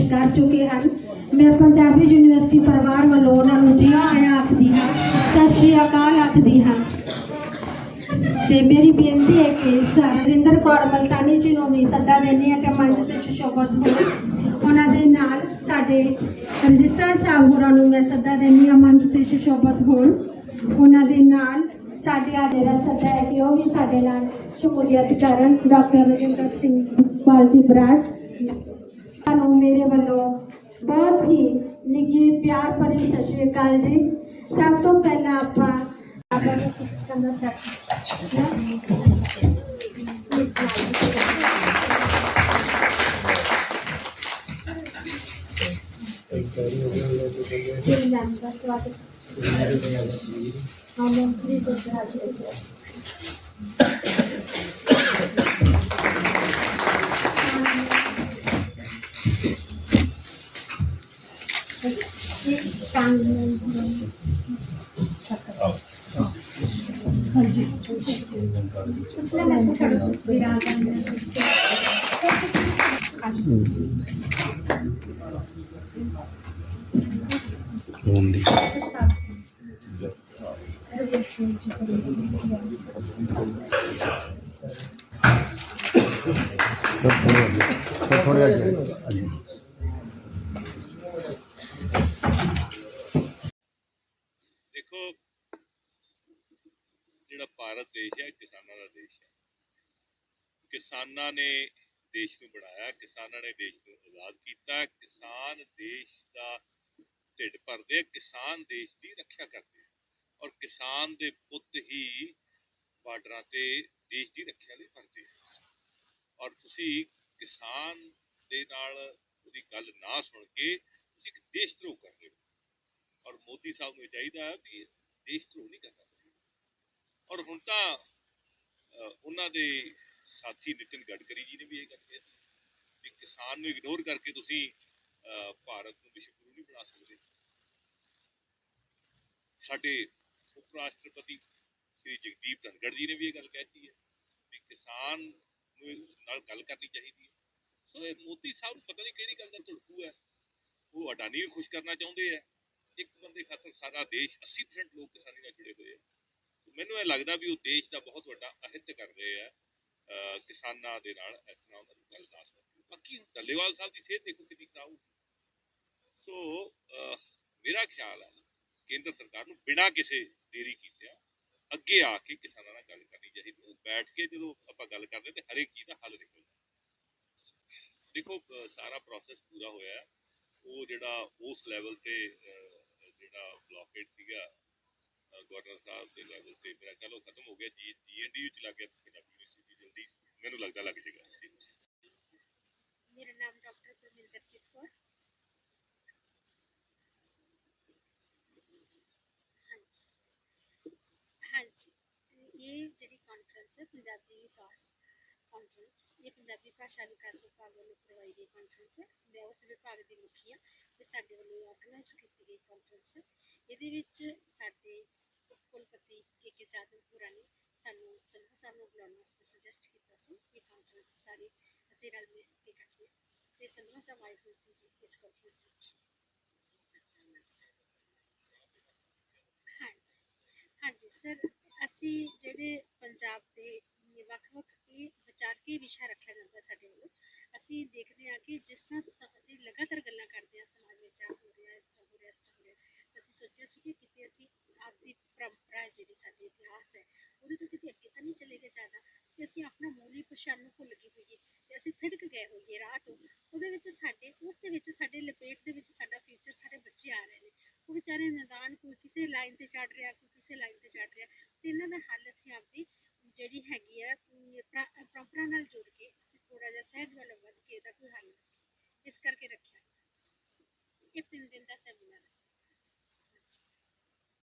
ਪੇਸ਼ ਕਰ ਚੁੱਕੇ ਹਨ। ਮੈਂ ਪੰਜਾਬੀ ਯੂਨੀਵਰਸਿਟੀ ਪਰਿਵਾਰ ਵੱਲੋਂ ਉਹਨਾਂ ਨੂੰ ਜੀ ਆਇਆਂ ਆਖਦੀ ਹਾਂ। ਸਤਿ ਸ਼੍ਰੀ ਅਕਾਲ ਆਖਦੀ ਹਾਂ। ਤੇ ਮੇਰੀ ਬੇਨਤੀ ਹੈ ਕਿ ਸਰਵਿੰਦਰ ਕੌਰ ਮਲਤਾਨੀ ਜੀ ਨੂੰ ਵੀ ਸੱਦਾ ਦੇਣੀ ਹੈ ਕਿ ਮੰਚ ਤੇ ਸੁਸ਼ੋਭਿਤ ਹੋਣ ਉਹਨਾਂ ਦੇ ਨਾਲ ਸਾਡੇ ਰਜਿਸਟਰ ਸਾਹਿਬ ਹੋਰਾਂ ਨੂੰ ਮੈਂ ਸੱਦਾ ਦੇਣੀ ਹਾਂ ਮੰਚ ਤੇ ਸੁਸ਼ੋਭਿਤ ਹੋਣ। ਉਹਨਾਂ ਦੇ ਨਾਲ ਸਾਡੇ ਆ ਜਿਹੜਾ ਸੱਦਾ ਹੈ ਕਿ ਉਹ ਵੀ ਸਾਡੇ ਨਾਲ ਸ਼ਮੂਲੀਅਤ ਕਰਨ। ਡਾਕਟਰ ਰਜਿੰਦਰ ਸਿੰਘ ਪਾਲ ਬਰਾੜ ਤੁਹਾਨੂੰ ਮੇਰੇ ਵੱਲੋਂ ਬਹੁਤ ਹੀ ਨਿੱਘੀ ਪਿਆਰ ਭਰੀ ਸਤਿ ਸ਼੍ਰੀ ਅਕਾਲ ਜੀ ਸਭ ਤੋਂ ਪਹਿਲਾਂ ਆਪਾਂ ਆਪਾਂ ਨੂੰ ਪੁਸਤਕਾਂ ਦਾ ਸੈਟ Sakal. उसमें मैं थोड़ा तस्वीर आ ओनली सब पूरा ਥੋੜੇ ਅੱਗੇ ਅੱਗੇ ਦੇਖੋ, ਜਿਹੜਾ ਭਾਰਤ ਦੇਸ਼ ਹੈ ਕਿਸਾਨਾਂ ਦਾ ਦੇਸ਼ ਹੈ। ਕਿਸਾਨਾਂ ਨੇ ਦੇਸ਼ ਨੂੰ ਬਣਾਇਆ, ਕਿਸਾਨਾਂ ਨੇ ਦੇਸ਼ ਨੂੰ ਆਜ਼ਾਦ ਕੀਤਾ। ਕਿਸਾਨ ਦੇਸ਼ ਦਾ ਢਿੱਡ ਭਰਦੇ ਆ, ਕਿਸਾਨ ਦੇਸ਼ ਦੀ ਰੱਖਿਆ ਕਰਦੇ ਆ। ਔਰ ਕਿਸਾਨ ਦੇ ਪੁੱਤ ਹੀ ਬਾਰਡਰਾਂ ਤੇ ਦੇਸ਼ ਦੀ ਰੱਖਿਆ ਲਈ ਭਰਦੇ ਆ। ਔਰ ਤੁਸੀਂ ਕਿਸਾਨ ਦੇ ਨਾਲ ਉਹਦੀ ਗੱਲ ਨਾ ਸੁਣ ਕੇ ਤੁਸੀਂ ਇੱਕ ਦੇਸ਼ ਧਰੋਹ ਕਰ ਰਹੇ ਹੋ। ਔਰ ਮੋਦੀ ਸਾਹਿਬ ਨੂੰ ਇਹ ਚਾਹੀਦਾ ਹੈ ਵੀ ਦੇਸ਼ ਧਰੋਹ ਨਹੀਂ ਕਰਨਾ ਚਾਹੀਦਾ। ਔਰ ਹੁਣ ਤਾਂ ਉਹਨਾਂ ਦੇ ਸਾਥੀ ਨਿਤਿਨ ਗਡਕਰੀ ਜੀ ਨੇ ਵੀ ਇਹ ਗੱਲ ਕਹੀ ਸੀ ਵੀ ਕਿਸਾਨ ਨੂੰ ਇਗਨੋਰ ਕਰਕੇ ਤੁਸੀਂ ਭਾਰਤ ਨੂੰ ਵਿਸ਼ਵ ਗੁਰੂ ਨਹੀਂ ਬਣਾ ਸਕਦੇ। ਸਾਡੇ ਉਪ ਰਾਸ਼ਟਰਪਤੀ ਸ੍ਰੀ ਜਗਦੀਪ ਧਨਖੜ ਜੀ ਨੇ ਵੀ ਇਹ ਗੱਲ ਕਹਿਤੀ ਹੈ ਵੀ ਕਿਸਾਨ ਨੂੰ ਨਾਲ ਗੱਲ ਕਰਨੀ ਚਾਹੀਦੀ ਹੈ। ਸੋ ਇਹ ਮੋਦੀ ਸਾਹਿਬ ਨੂੰ ਪਤਾ ਨਹੀਂ ਕਿਹੜੀ ਗੱਲ ਦਾ ਧੜਕੂ ਹੈ। ਉਹ ਅਡਾਨੀ ਨੂੰ ਖੁਸ਼ ਕਰਨਾ ਚਾਹੁੰਦੇ ਆ ਇੱਕ ਬੰਦੇ ਖਾਤਰ ਸਾਰਾ ਦੇਸ਼ 80% ਲੋਕ ਕਿਸਾਨੀ ਨਾਲ ਜੁੜੇ ਹੋਏ ਆ ਮੈਨੂੰ ਇਹ ਲੱਗਦਾ ਵੀ ਉਹ ਦੇਸ਼ ਦਾ ਬਹੁਤ ਵੱਡਾ ਅਹਿਤ ਕਰ ਰਹੇ ਆ ਕਿਸਾਨਾਂ ਦੇ ਨਾਲ ਇਸ ਤਰ੍ਹਾਂ ਉਹਨਾਂ ਨੂੰ ਗੱਲ ਨਾ ਬਾਕੀ ਹੁਣ ਸਾਹਿਬ ਦੀ ਸਿਹਤ ਦੇਖੋ ਕਿੰਨੀ ਖਰਾਬ ਸੋ ਮੇਰਾ ਖਿਆਲ ਹੈ ਕੇਂਦਰ ਸਰਕਾਰ ਨੂੰ ਬਿਨਾਂ ਕਿਸੇ ਦੇਰੀ ਕੀਤਿਆਂ ਅੱਗੇ ਆ ਕੇ ਕਿਸਾਨਾਂ ਨਾਲ ਗੱਲ ਕਰਨੀ ਚਾਹੀਦੀ ਉਹ ਬੈਠ ਕੇ ਜਦੋਂ ਆਪਾਂ ਗੱਲ ਕਰਦੇ ਤੇ ਹਰੇਕ ਚੀਜ਼ ਦਾ ਦੇਖੋ ਅਹ ਸਾਰਾ ਪ੍ਰੋਸੈਸ ਪੂਰਾ ਹੋਇਆ ਹੈ ਉਹ ਜਿਹੜਾ ਉਸ ਲੈਵਲ ਤੇ ਅਹ, ਜਿਹੜਾ ਬਲੌਕੇਟ ਸੀਗਾ ਅਹ, ਗਵਰਨਰ ਸਾਹਿਬ ਦੇ ਲੈਵਲ ਤੇ ਮੇਰਾ ਖਿਆਲ ਉਹ ਖਤਮ ਹੋ ਗਿਆ ਜੀ ਜੀਐਨਡੀ ਵਿੱਚ ਲੱਗ ਗਿਆ ਤੇ ਪੰਜਾਬੀ ਯੂਨੀਵਰਸਿਟੀ ਜਲਦੀ ਮੈਨੂੰ ਲੱਗਦਾ ਲੱਗ ਜਾਏਗਾ ਮੇਰਾ ਨਾਮ ਡਾਕਟਰ ਪਰਮਿੰਦਰਜੀਤ ਕੌਰ ਹਾਂਜੀ ਹਾਂਜੀ ਇਹ ਜਿਹੜੀ ਕਾਨਫਰੰਸ ਹੈ ਪੰਜਾਬੀ ਵਿਕਾਸ ਕਾਨਫਰੰਸ ਇਹ ਪੰਜਾਬੀ ਭਾਸ਼ਾ ਵਿਕਾਸ ਵਿਭਾਗ ਵੱਲੋਂ ਕਰਵਾਈ ਗਈ ਕਾਨਫਰੰਸ ਹੈ ਮੈਂ ਉਸ ਵਿਭਾਗ ਦੀ ਮੁਖੀ ਹਾਂ ਤੇ ਸਾਡੇ ਵੱਲੋਂ ਆਰਗੇਨਾਈਜ਼ ਕੀਤੀ ਗਈ ਕਾਨਫਰੰਸ ਇਹਦੇ ਵਿੱਚ ਸਾਡੇ ਕੁਲਪਤੀ ਕੇ ਕੇ ਜਾਦਵਪੁਰਾ ਨੇ ਸਾਨੂੰ ਸੰਧੂ ਸਾਹਿਬ ਨੂੰ ਬੁਲਾਉਣ ਵਾਸਤੇ ਸੁਜੈਸਟ ਕੀਤਾ ਸੀ ਇਹ ਕਾਨਫਰੰਸ ਸਾਰੀ ਅਸੀਂ ਰਲ ਮਿਲ ਕੇ ਕਰੀਏ ਤੇ ਸੰਧੂ ਸਾਹਿਬ ਆਏ ਹੋਏ ਸੀ ਇਸ ਕਾਨਫਰੰਸ ਵਿੱਚ ਹਾਂਜੀ ਸਰ ਅਸੀਂ ਜਿਹੜੇ ਪੰਜਾਬ ਦੇ ਵੱਖ-ਵੱਖ ਇਹ ਵਿਚਾਰ ਕੇ ਵਿਸ਼ਾ ਰੱਖਿਆ ਜਾਂਦਾ ਸਾਡੇ ਵੱਲੋਂ। ਅਸੀਂ ਦੇਖਦੇ ਹਾਂ ਕਿ ਜਿਸ ਤਰ੍ਹਾਂ ਸ- ਅਸੀਂ ਲਗਾਤਾਰ ਗੱਲਾਂ ਕਰਦੇ ਹਾਂ, ਸਮਾਜ ਵਿੱਚ ਆ ਹੋ ਰਿਹਾ, ਇਸ ਤਰ੍ਹਾਂ ਹੋ ਰਿਹਾ, ਇਸ ਤਰ੍ਹਾਂ ਹੋ ਰਿਹਾ, ਤਾਂ ਅਸੀਂ ਸੋਚਿਆ ਸੀ ਕਿ ਕਿਤੇ ਅਸੀਂ ਆਪਦੀ ਪਰੰਪਰਾ ਹੈ ਜਿਹੜੀ ਸਾਡੀ ਇਤਿਹਾਸ ਹੈ, ਉਹਦੇ ਤੋਂ ਕਿਤੇ ਅੱਗੇ ਤਾਂ ਨਹੀਂ ਚਲੇ ਗਏ ਜ਼ਿਆਦਾ ਕਿ ਅਸੀਂ ਆਪਣਾ ਮੂਲੀ ਪਛਾਣ ਨੂੰ ਭੁੱਲ ਗਏ ਹੋਈਏ, ਤੇ ਅਸੀਂ ਥਿੜਕ ਗਏ ਹੋਈਏ ਰਾਹ ਤੋਂ। ਉਹਦੇ ਵਿੱਚ ਸਾਡੇ, ਉਸ ਦੇ ਵਿੱਚ ਸਾਡੇ ਲਪੇਟ ਦੇ ਵਿੱਚ ਸਾਡਾ ਫਿਊਚਰ ਸਾਡੇ ਬੱਚੇ ਆ ਰਹੇ ਨੇ। ਉਹ ਵਿਚਾਰੇ ਨਦਾਨ ਕੋਈ ਕਿਸੇ ਲਾਈਨ ਤੇ ਚੜ ਰਿਹਾ, ਕੋਈ ਕਿਸੇ ਲਾਈਨ ਤੇ ਚੜ ਰਿਹਾ, ਤੇ ਇਹਨਾਂ ਦਾ ਹੱਲ ਅਸੀਂ ਆਪਦੀ ਜਿਹੜੀ ਹੈਗੀ ਆ ਪਰੰਪਰਾ ਨਾਲ ਜੁੜ ਕੇ ਅਸੀਂ ਥੋੜਾ ਜਿਹਾ ਸਹਿਜ ਵੱਲ ਵੱਧ ਕੇ ਇਹਦਾ ਕੋਈ ਹੱਲ ਇਸ ਕਰਕੇ ਰੱਖਿਆ। ਇਹ ਤਿੰਨ ਦਿਨ ਦਾ ਸੈਮੀਨਾਰ ਹੈ